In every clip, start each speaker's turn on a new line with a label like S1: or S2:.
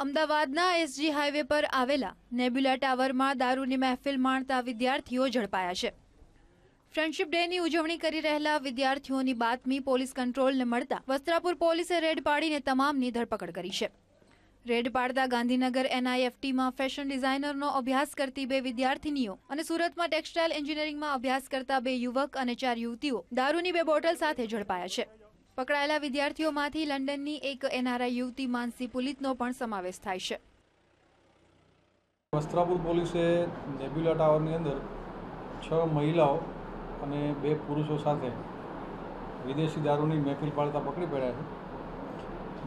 S1: અમદાવાદના SG highway પર આવેલા નેબ્યુલા ટાવરમાં દારૂની મહેફિલ માણતા વિદ્યાર્થીઓ ઝડપાયા છે. ફ્રેન્ડશિપ ડેની ઉજવણી કરી રહેલા વિદ્યાર્થીઓની બાતમી પોલીસ કંટ્રોલને મળતા વસ્ત્રાપુર પોલીસે રેડ પાડીને તમામની ધરપકડ કરી છે. રેડ પાડતા ગાંધીનગર એનઆઈએફટીમાં ફેશન ડિઝાઇનરનો અભ્યાસ કરતી બે વિદ્યાર્થિનીઓ અને સુરતમાં ટેક્સટાઇલ એન્જિનિયરિંગમાં અભ્યાસ કરતા બે યુવક અને ચાર યુવતીઓ દારૂની બે બોટલ સાથે ઝડપાયા છે. પકડાયેલા વિદ્યાર્થીઓમાંથી લંડનની એક એનઆરઆઈ યુવતી માનસી પુલિતનો પણ સમાવેશ થાય છે.
S2: વસ્ત્રાપુર પોલીસે નેબ્યુલા ટાવરની અંદર છ મહિલાઓ અને બે પુરુષો સાથે વિદેશી દારૂની મહેફિલ પાડતા પકડી પડ્યા છે.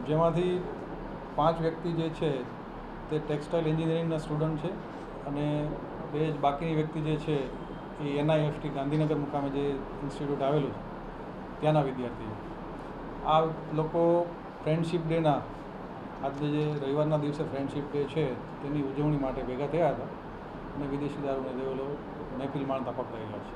S2: જેમાંથી પાંચ વ્યક્તિ જે છે તે ટેક્સટાઇલ એન્જિનિયરિંગના સ્ટુડન્ટ છે અને બે જ બાકીની વ્યક્તિ જે છે એ એનઆઈએફટી ગાંધીનગર મુકામે જે ઇન્સ્ટિટ્યૂટ આવેલું છે, ત્યાંના વિદ્યાર્થી છે. આ લોકો ફ્રેન્ડશીપ ડેના આજે જે રવિવારના દિવસે ફ્રેન્ડશિપ ડે છે, તેની ઉજવણી માટે ભેગા થયા હતા. અને વિદેશી દારૂને દેવેલો મહેફિલ માણતા પકડાયેલા છે.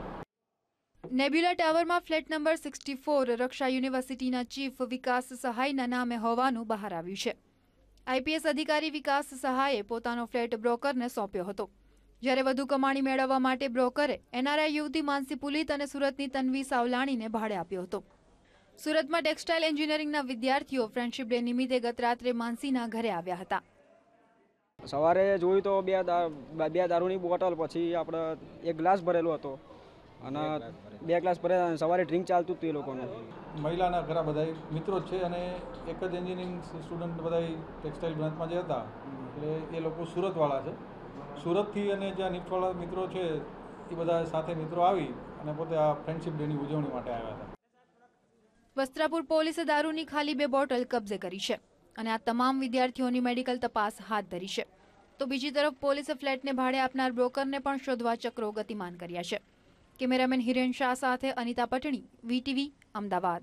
S1: Nebula ટાવરમાં flat number sixty four Raksha યુનિવર્સિટીના ચીફ વિકાસ સહાયના નામે હોવાનું બહાર આવ્યું છે. આઈપીએસ અધિકારી વિકાસ સહાયે પોતાનો ફ્લેટ બ્રોકરને સોંપ્યો હતો. જ્યારે વધુ કમાણી મેળવવા માટે બ્રોકરે એનઆરઆઈ યુવતી માનસી પુલિત અને સુરતની તન્વી સાવલાણીને ભાડે આપ્યો હતો. સુરતમાં ટેક્સટાઇલ એન્જિનિયરિંગના વિદ્યાર્થીઓ ફ્રેન્ડશિપ ડે નિમિત્તે ગત રાત્રે માનસીના ઘરે આવ્યા હતા.
S3: સવારે જોયું તો બે બે દારૂની બોટલ પછી આપણે એક ગ્લાસ ભરેલો હતો. અને બે ગ્લાસ ભરેલા. અને સવારે ડ્રિંક ચાલતું હતું એ લોકોનું.
S2: મહિલાના ઘણા બધા મિત્રો છે અને એક જ એન્જિનિયરિંગ સ્ટુડન્ટ બધા ટેક્સટાઇલ બ્રાન્ચમાં જે હતા એટલે એ લોકો સુરતવાળા છે. સુરતથી અને જ્યાં નિફ્ટવાળા મિત્રો છે એ બધા સાથે મિત્રો આવી અને પોતે આ ફ્રેન્ડશિપ ડેની ઉજવણી માટે આવ્યા હતા.
S1: વસ્ત્રાપુર પોલીસે દારૂની ખાલી બે બોટલ કબજે કરી છે અને આ તમામ વિદ્યાર્થીઓની મેડિકલ તપાસ હાથ ધરી છે. તો બીજી તરફ પોલીસે ફ્લેટને ભાડે આપનાર બ્રોકરને પણ શોધવા ચક્રો ગતિમાન કર્યા છે. કેમેરામેન હિરેન શાહ સાથે અનિતા પટણી, વીટીવી, અમદાવાદ.